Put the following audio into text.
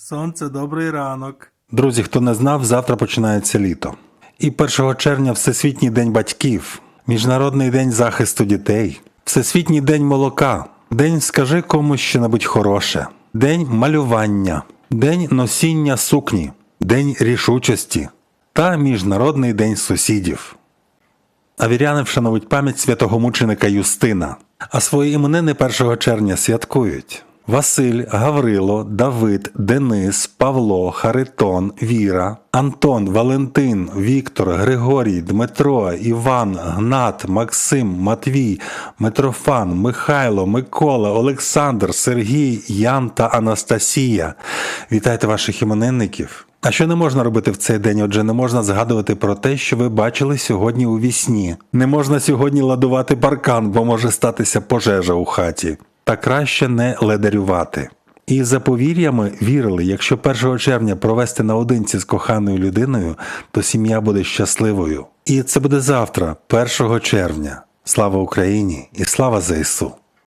Сонце, добрий ранок. Друзі, хто не знав, завтра починається літо. І 1 червня Всесвітній день батьків, Міжнародний день захисту дітей, Всесвітній день молока, День скажи комусь що-небудь хороше, День малювання, День носіння сукні, День рішучості та Міжнародний день сусідів. А віряни вшановують пам'ять святого мученика Юстина, а свої іменини 1 червня святкують. Василь, Гаврило, Давид, Денис, Павло, Харитон, Віра, Антон, Валентин, Віктор, Григорій, Дмитро, Іван, Гнат, Максим, Матвій, Митрофан, Михайло, Микола, Олександр, Сергій, Ян та Анастасія. Вітайте ваших іменинників. А що не можна робити в цей день? Отже, не можна згадувати про те, що ви бачили сьогодні у вісні. Не можна сьогодні ладувати паркан, бо може статися пожежа у хаті. Та краще не ледарювати. І за повір'ями вірили, якщо 1 червня провести наодинці з коханою людиною, то сім'я буде щасливою. І це буде завтра, 1 червня. Слава Україні і слава ЗСУ!